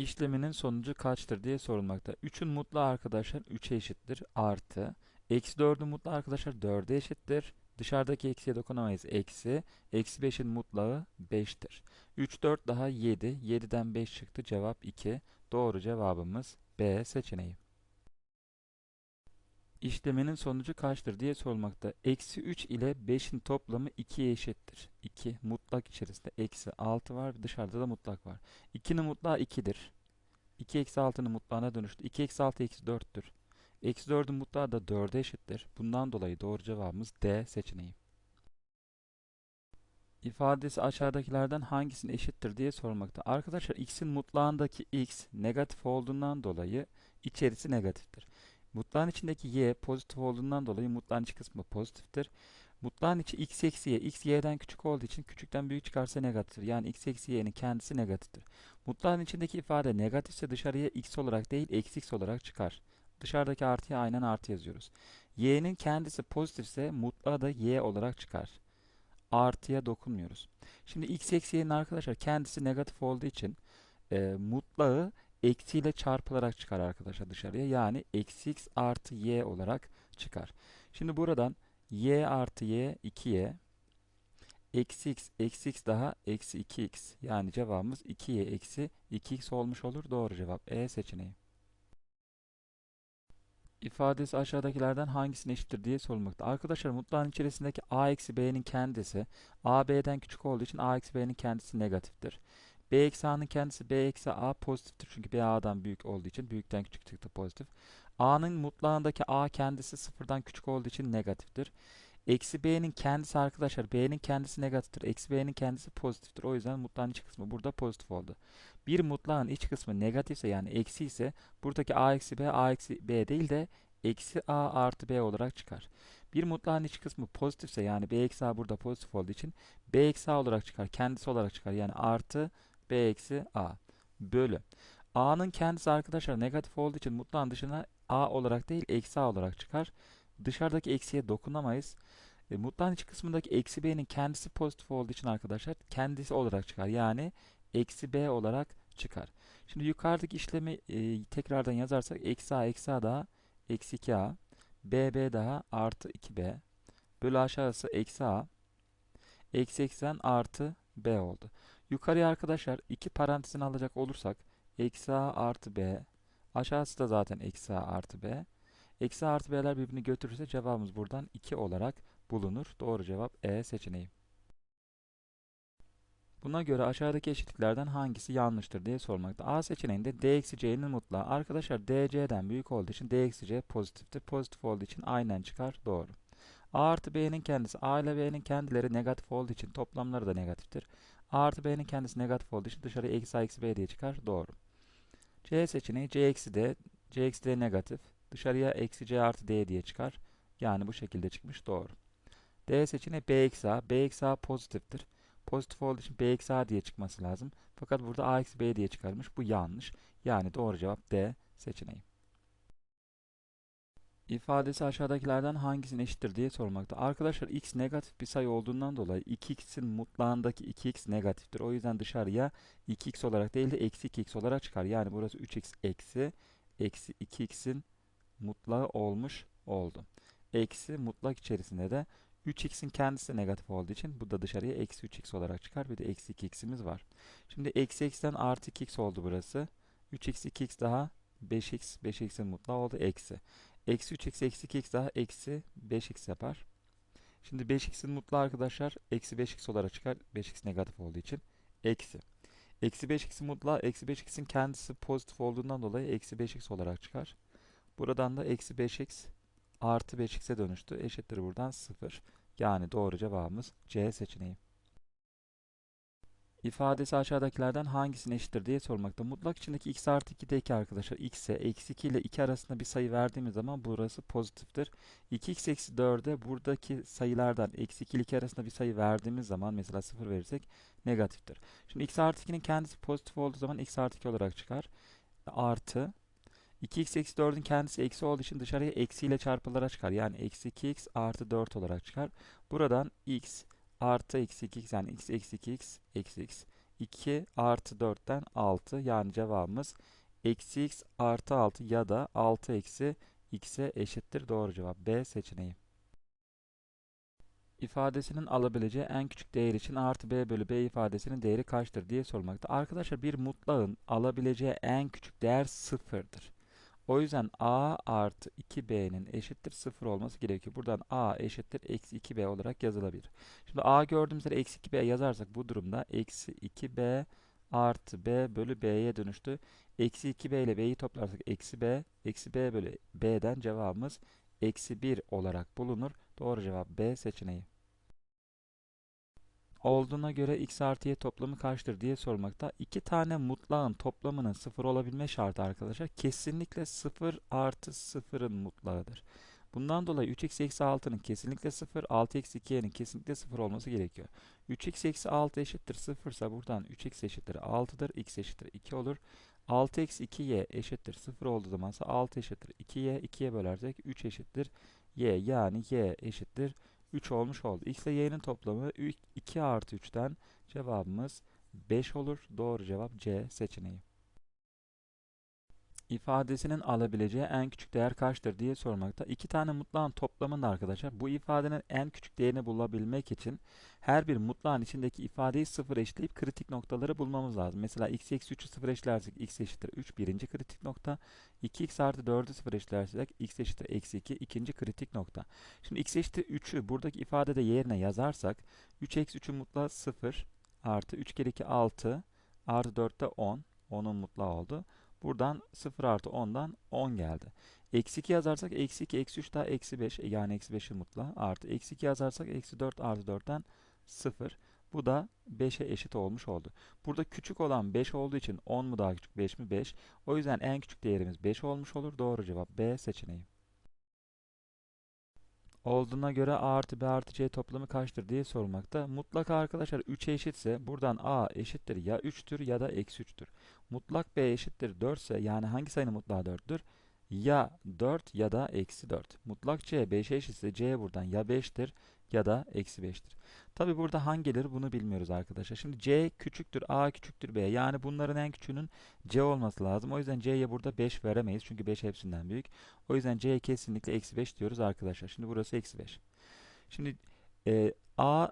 İşleminin sonucu kaçtır diye sorulmakta. 3'ün mutlu arkadaşlar 3'e eşittir. Artı. Eksi 4'ün mutlu arkadaşlar 4'e eşittir. Dışarıdaki eksiye dokunamayız. Eksi. Eksi 5'in mutlağı 5'tir. 3, 4 daha 7. 7'den 5 çıktı. Cevap 2. Doğru cevabımız B seçeneği. İşleminin sonucu kaçtır diye sorulmakta. Eksi 3 ile 5'in toplamı 2'ye eşittir. 2 mutlak içerisinde eksi 6 var. Dışarıda da mutlak var. 2'nin mutlağı 2'dir. 2 eksi 6'nın mutlağına dönüştü. 2 eksi 6 eksi 4'tür. Eksi 4'ün mutlağı da 4'e eşittir. Bundan dolayı doğru cevabımız D seçeneği. İfadesi aşağıdakilerden hangisine eşittir diye sormakta. Arkadaşlar x'in mutlağındaki x negatif olduğundan dolayı içerisi negatiftir. Mutlağın içindeki y pozitif olduğundan dolayı mutlağın iç kısmı pozitiftir. Mutlağın içi x eksi y, x y'den küçük olduğu için küçükten büyük çıkarsa negatiftir. Yani x eksi y'nin kendisi negatiftir. Mutlağın içindeki ifade negatifse dışarıya x olarak değil eksi x olarak çıkar. Dışarıdaki artıya aynen artı yazıyoruz. y'nin kendisi pozitifse mutlağı da y olarak çıkar. Artıya dokunmuyoruz. Şimdi x eksi y'nin arkadaşlar kendisi negatif olduğu için e, mutlağı eksiyle çarpılarak çıkar arkadaşlar dışarıya. Yani eksi x artı y olarak çıkar. Şimdi buradan y artı y 2y eksi x eksi x daha eksi 2x yani cevabımız 2y eksi 2x olmuş olur. Doğru cevap E seçeneği. İfadesi aşağıdakilerden hangisine eşittir diye sorulmakta. Arkadaşlar mutlağın içerisindeki a eksi b'nin kendisi a b'den küçük olduğu için a eksi b'nin kendisi negatiftir. B eksi a'nın kendisi b eksi a pozitiftir. Çünkü b a'dan büyük olduğu için büyükten küçük çıktı pozitif. a'nın mutlağındaki a kendisi sıfırdan küçük olduğu için negatiftir. Eksi b'nin kendisi arkadaşlar b'nin kendisi negatiftir. Eksi b'nin kendisi pozitiftir. O yüzden mutlağın iç kısmı burada pozitif oldu. Bir mutlağın iç kısmı negatifse yani eksi ise buradaki a eksi b a eksi b değil de eksi a artı b olarak çıkar. Bir mutlağın iç kısmı pozitifse yani b eksi a burada pozitif olduğu için b eksi a olarak çıkar. Kendisi olarak çıkar. Yani artı b eksi a bölü. a'nın kendisi arkadaşlar negatif olduğu için mutlağın dışına a olarak değil eksi a olarak çıkar. Dışarıdaki eksiye dokunamayız. E, mutlağın iç kısmındaki eksi b'nin kendisi pozitif olduğu için arkadaşlar kendisi olarak çıkar. Yani eksi b olarak çıkar. Şimdi yukarıdaki işlemi e, tekrardan yazarsak eksi a eksi a daha eksi 2a bb daha artı 2b bölü aşağısı eksi a eksi eksen artı b oldu. Yukarıya arkadaşlar iki parantezini alacak olursak eksi a artı b aşağısı da zaten eksi a artı b eksi a artı b'ler birbirini götürürse cevabımız buradan 2 olarak bulunur. Doğru cevap E seçeneği. Buna göre aşağıdaki eşitliklerden hangisi yanlıştır diye sormakta. A seçeneğinde d eksi c'nin mutlağı. Arkadaşlar d c'den büyük olduğu için d eksi c pozitiftir. Pozitif olduğu için aynen çıkar. Doğru. A artı b'nin kendisi a ile b'nin kendileri negatif olduğu için toplamları da negatiftir. A artı b'nin kendisi negatif olduğu için dışarıya eksi a eksi b diye çıkar. Doğru. C seçeneği c eksi d, c eksi d negatif. Dışarıya eksi c artı d diye çıkar. Yani bu şekilde çıkmış. Doğru. D seçeneği b eksi a. b eksi a pozitiftir. Pozitif olduğu için b eksi a diye çıkması lazım. Fakat burada a eksi b diye çıkarmış. Bu yanlış. Yani doğru cevap D seçeneği. İfadesi aşağıdakilerden hangisine eşittir diye sormakta. Arkadaşlar x negatif bir sayı olduğundan dolayı 2x'in mutlağındaki 2x negatiftir. O yüzden dışarıya 2x olarak değil de eksi 2x olarak çıkar. Yani burası 3x eksi eksi 2x'in mutlağı olmuş oldu. Eksi mutlak içerisinde de 3x'in kendisi negatif olduğu için bu da dışarıya eksi 3x olarak çıkar. Bir de eksi 2x'imiz var. Şimdi eksi x'ten artı 2x oldu burası. 3x 2x daha 5x. 5x'in mutlağı oldu eksi. Eksi 3x eksi 2x daha eksi 5x yapar. Şimdi 5x'in mutlağı arkadaşlar eksi 5x olarak çıkar. 5x negatif olduğu için. Eksi. Eksi 5x'in mutlağı eksi 5x'in kendisi pozitif olduğundan dolayı eksi 5x olarak çıkar. Buradan da eksi 5x artı 5x'e dönüştü. Eşittir buradan 0. Yani doğru cevabımız C seçeneği. İfadesi aşağıdakilerden hangisine eşittir diye sormakta. Mutlak içindeki x artı 2'deki arkadaşlar x'e eksi 2 ile 2 arasında bir sayı verdiğimiz zaman burası pozitiftir. 2x eksi 4'e buradaki sayılardan eksi 2 ile 2 arasında bir sayı verdiğimiz zaman mesela 0 verirsek negatiftir. Şimdi x artı 2'nin kendisi pozitif olduğu zaman x artı 2 olarak çıkar. Artı 2x eksi 4'ün kendisi eksi olduğu için dışarıya eksiyle çarpılarak çıkar. Yani eksi 2x artı 4 olarak çıkar. Buradan x artı eksi 2x yani x eksi 2x eksi x. 2 artı 4'ten 6 yani cevabımız eksi x artı 6 ya da 6 eksi x'e eşittir. Doğru cevap B seçeneği. İfadesinin alabileceği en küçük değer için artı b bölü b ifadesinin değeri kaçtır diye sormakta. Arkadaşlar bir mutlağın alabileceği en küçük değer sıfırdır. O yüzden a artı 2b'nin eşittir 0 olması gerekiyor. Buradan a eşittir eksi 2b olarak yazılabilir. Şimdi a gördüğümüz yere eksi 2b yazarsak bu durumda eksi 2b artı b bölü b'ye dönüştü. Eksi 2b ile b'yi toplarsak eksi b, eksi b bölü b'den cevabımız eksi 1 olarak bulunur. Doğru cevap B seçeneği. Olduğuna göre x artı y toplamı kaçtır diye sormakta. İki tane mutlağın toplamının sıfır olabilme şartı arkadaşlar kesinlikle 0 artı 0'ın mutlağıdır. Bundan dolayı 3x eksi 6'nın kesinlikle 0, 6 eksi 2y'nin kesinlikle 0 olması gerekiyor. 3x eksi 6 eşittir 0 ise buradan 3x eşittir 6'dır, x eşittir 2 olur. 6 eksi 2y eşittir 0 olduğu zaman ise 6 eşittir 2y, 2'ye bölersek 3 eşittir y yani y eşittir 3 olmuş oldu. x ile y'nin toplamı 2 artı 3'ten cevabımız 5 olur. Doğru cevap C seçeneği. İfadesinin alabileceği en küçük değer kaçtır diye sormakta. İki tane mutlağın toplamında arkadaşlar bu ifadenin en küçük değerini bulabilmek için her bir mutlağın içindeki ifadeyi sıfır eşitleyip kritik noktaları bulmamız lazım. Mesela x eksi 3'ü sıfır eşitlersek x eşittir 3 birinci kritik nokta. 2x artı 4'ü sıfır eşitlersek x eşittir eksi 2 ikinci kritik nokta. Şimdi x eşittir 3'ü buradaki ifadede yerine yazarsak 3 eksi 3'ün mutlağı 0 artı 3 kere 2 6 artı 4 de 10. 10'un mutlağı oldu. Buradan 0 artı 10'dan 10 geldi. Eksi 2 yazarsak eksi 2, eksi 3 daha eksi 5 yani eksi 5'in mutlağı artı. Eksi 2 yazarsak eksi 4 artı 4'ten 0. Bu da 5'e eşit olmuş oldu. Burada küçük olan 5 olduğu için 10 mu daha küçük 5 mi 5. O yüzden en küçük değerimiz 5 olmuş olur. Doğru cevap B seçeneği. Olduğuna göre A artı B artı C toplamı kaçtır diye sorulmakta. Mutlaka arkadaşlar 3'e eşitse buradan A eşittir ya 3'tür ya da eksi 3'tür. Mutlak B eşittir 4 ise yani hangi sayının mutlağı 4'tür? Ya 4 ya da eksi 4. Mutlak C 5'e eşitse C buradan ya 5'tir ya da eksi 5'tir. Tabi burada hangileri bunu bilmiyoruz arkadaşlar. Şimdi C küçüktür A küçüktür B. Yani bunların en küçüğünün C olması lazım. O yüzden C'ye burada 5 veremeyiz. Çünkü 5 hepsinden büyük. O yüzden C kesinlikle eksi 5 diyoruz arkadaşlar. Şimdi burası eksi 5. Şimdi e, A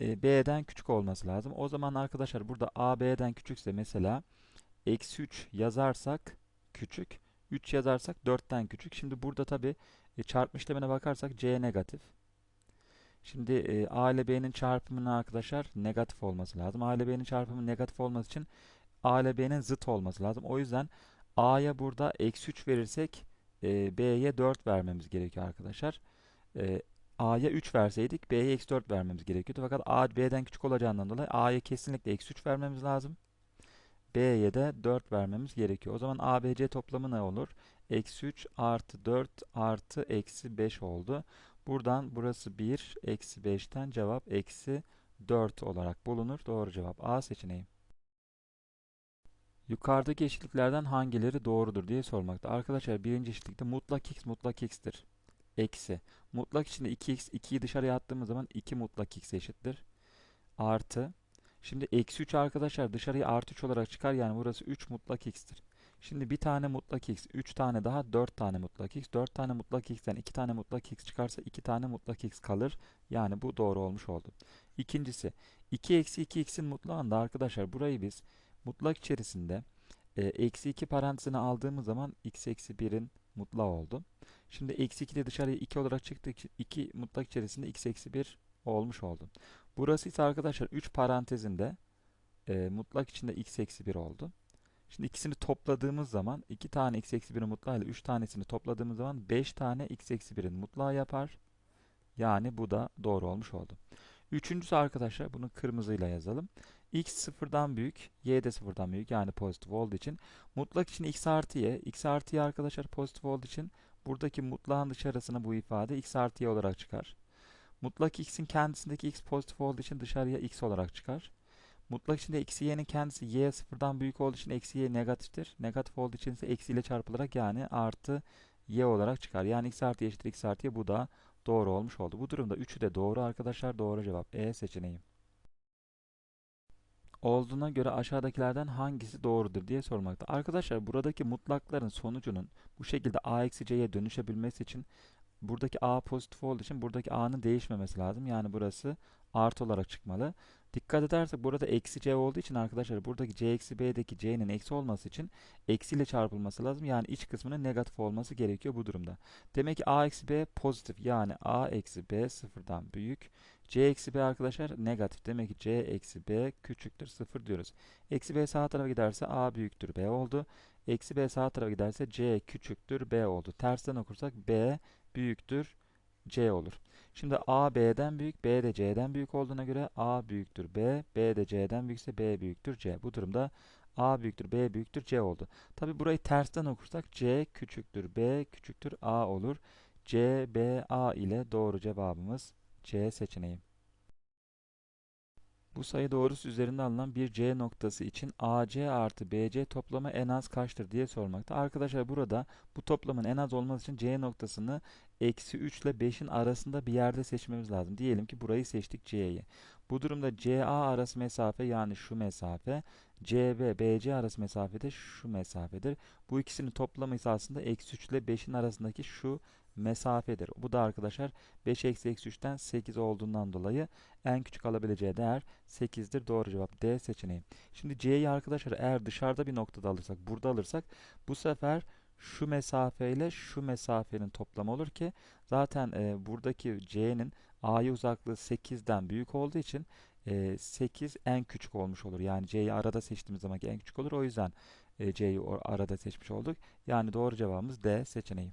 e, B'den küçük olması lazım. O zaman arkadaşlar burada A B'den küçükse mesela eksi 3 yazarsak küçük. 3 yazarsak 4'ten küçük. Şimdi burada tabi e, çarpma işlemine bakarsak C negatif. Şimdi e, A ile B'nin çarpımının arkadaşlar negatif olması lazım. A ile B'nin çarpımı negatif olması için A ile B'nin zıt olması lazım. O yüzden A'ya burada eksi 3 verirsek e, B'ye 4 vermemiz gerekiyor arkadaşlar. E, A'ya 3 verseydik B'ye eksi 4 vermemiz gerekiyordu. Fakat A B'den küçük olacağından dolayı A'ya kesinlikle eksi 3 vermemiz lazım. B'ye de 4 vermemiz gerekiyor. O zaman ABC toplamı ne olur? Eksi 3 artı 4 artı eksi 5 oldu. Buradan burası 1, eksi 5'ten cevap eksi 4 olarak bulunur. Doğru cevap A seçeneği. Yukarıdaki eşitliklerden hangileri doğrudur diye sormakta. Arkadaşlar birinci eşitlikte mutlak x mutlak x'tir. Eksi. Mutlak içinde 2x, 2'yi dışarıya attığımız zaman 2 mutlak x eşittir. Artı. Şimdi eksi 3 arkadaşlar dışarıya artı 3 olarak çıkar. Yani burası 3 mutlak x'tir. Şimdi bir tane mutlak x, 3 tane daha 4 tane mutlak x. 4 tane mutlak x'ten 2 tane mutlak x çıkarsa 2 tane mutlak x kalır. Yani bu doğru olmuş oldu. İkincisi 2 eksi 2x'in mutlağında arkadaşlar burayı biz mutlak içerisinde e, eksi 2 parantezine aldığımız zaman x eksi 1'in mutlağı oldu. Şimdi eksi 2 de dışarıya 2 olarak çıktı. 2 mutlak içerisinde x eksi 1 olmuş oldu. Burası ise arkadaşlar 3 parantezinde e, mutlak içinde x eksi 1 oldu. Şimdi ikisini topladığımız zaman 2 tane x eksi 1'in mutlağı ile 3 tanesini topladığımız zaman 5 tane x eksi 1'in mutlağı yapar. Yani bu da doğru olmuş oldu. Üçüncüsü arkadaşlar bunu kırmızıyla yazalım. x sıfırdan büyük, y de sıfırdan büyük yani pozitif olduğu için mutlak için x artı y, x artı y arkadaşlar pozitif olduğu için buradaki mutlağın dışarısına bu ifade x artı y olarak çıkar. Mutlak x'in kendisindeki x pozitif olduğu için dışarıya x olarak çıkar. Mutlak içinde eksi y'nin kendisi y sıfırdan büyük olduğu için eksi y negatiftir. Negatif olduğu için ise eksi ile çarpılarak yani artı y olarak çıkar. Yani x artı y eşittir x artı y bu da doğru olmuş oldu. Bu durumda üçü de doğru arkadaşlar. Doğru cevap E seçeneği. olduğuna göre aşağıdakilerden hangisi doğrudur diye sormakta. Arkadaşlar buradaki mutlakların sonucunun bu şekilde a eksi c'ye dönüşebilmesi için buradaki a pozitif olduğu için buradaki a'nın değişmemesi lazım. Yani burası artı olarak çıkmalı. Dikkat edersek burada eksi c olduğu için arkadaşlar buradaki c eksi b'deki c'nin eksi olması için eksiyle çarpılması lazım. Yani iç kısmının negatif olması gerekiyor bu durumda. Demek ki a eksi b pozitif yani a eksi b sıfırdan büyük. c eksi b arkadaşlar negatif. Demek ki c eksi b küçüktür sıfır diyoruz. Eksi b sağ tarafa giderse a büyüktür b oldu. Eksi b sağ tarafa giderse c küçüktür b oldu. Tersten okursak b büyüktür c olur. Şimdi A B'den büyük, B de C'den büyük olduğuna göre A büyüktür B, B de C'den büyükse B büyüktür C. Bu durumda A büyüktür B büyüktür C oldu. Tabi burayı tersten okursak C küçüktür B küçüktür A olur. C, B, A ile doğru cevabımız C seçeneği. Bu sayı doğrusu üzerinde alınan bir C noktası için AC artı BC toplamı en az kaçtır diye sormakta. Arkadaşlar burada bu toplamın en az olması için C noktasını eksi 3 ile 5'in arasında bir yerde seçmemiz lazım. Diyelim ki burayı seçtik C'yi. Bu durumda CA arası mesafe yani şu mesafe, CB, BC arası mesafe de şu mesafedir. Bu ikisinin toplamı ise aslında eksi 3 ile 5'in arasındaki şu mesafedir. Bu da arkadaşlar 5 eksi eksi 3'ten 8 olduğundan dolayı en küçük alabileceği değer 8'dir. Doğru cevap D seçeneği. Şimdi C'yi arkadaşlar eğer dışarıda bir noktada alırsak, burada alırsak bu sefer şu mesafe ile şu mesafenin toplamı olur ki zaten e, buradaki C'nin A'ya uzaklığı 8'den büyük olduğu için e, 8 en küçük olmuş olur. Yani C'yi arada seçtiğimiz zaman en küçük olur. O yüzden e, C'yi arada seçmiş olduk. Yani doğru cevabımız D seçeneği.